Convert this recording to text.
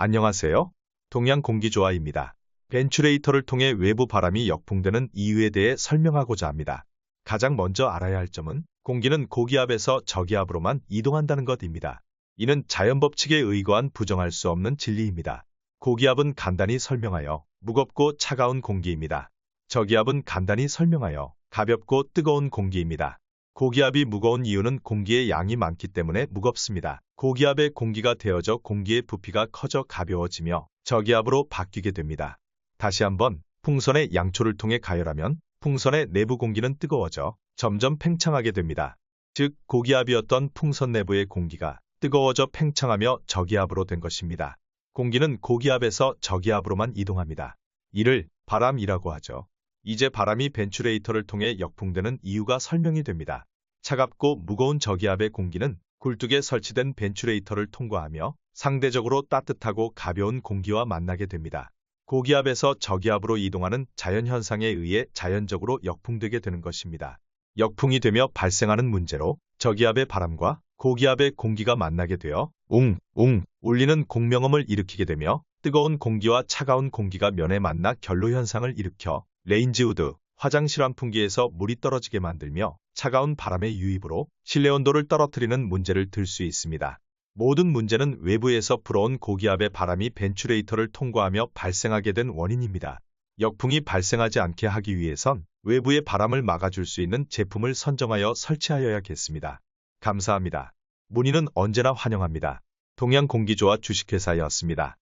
안녕하세요. 동양공기조아입니다. 벤츄레이터를 통해 외부 바람이 역풍되는 이유에 대해 설명하고자 합니다. 가장 먼저 알아야 할 점은 공기는 고기압에서 저기압으로만 이동한다는 것입니다. 이는 자연법칙에 의거한 부정할 수 없는 진리입니다. 고기압은 간단히 설명하여 무겁고 차가운 공기입니다. 저기압은 간단히 설명하여 가볍고 뜨거운 공기입니다. 고기압이 무거운 이유는 공기의 양이 많기 때문에 무겁습니다. 고기압의 공기가 데워져 공기의 부피가 커져 가벼워지며 저기압으로 바뀌게 됩니다. 다시 한번 풍선의 양초를 통해 가열하면 풍선의 내부 공기는 뜨거워져 점점 팽창하게 됩니다. 즉 고기압이었던 풍선 내부의 공기가 뜨거워져 팽창하며 저기압으로 된 것입니다. 공기는 고기압에서 저기압으로만 이동합니다. 이를 바람이라고 하죠. 이제 바람이 벤츄레이터를 통해 역풍되는 이유가 설명이 됩니다. 차갑고 무거운 저기압의 공기는 굴뚝에 설치된 벤츄레이터를 통과하며 상대적으로 따뜻하고 가벼운 공기와 만나게 됩니다. 고기압에서 저기압으로 이동하는 자연현상에 의해 자연적으로 역풍되게 되는 것입니다. 역풍이 되며 발생하는 문제로 저기압의 바람과 고기압의 공기가 만나게 되어 웅, 웅 울리는 공명음을 일으키게 되며 뜨거운 공기와 차가운 공기가 면에 만나 결로 현상을 일으켜 레인지우드, 화장실 환풍기에서 물이 떨어지게 만들며 차가운 바람의 유입으로 실내 온도를 떨어뜨리는 문제를 들 수 있습니다. 모든 문제는 외부에서 불어온 고기압의 바람이 벤츄레이터를 통과하며 발생하게 된 원인입니다. 역풍이 발생하지 않게 하기 위해선 외부의 바람을 막아줄 수 있는 제품을 선정하여 설치하여야겠습니다. 감사합니다. 문의는 언제나 환영합니다. 동양공기조화 주식회사였습니다.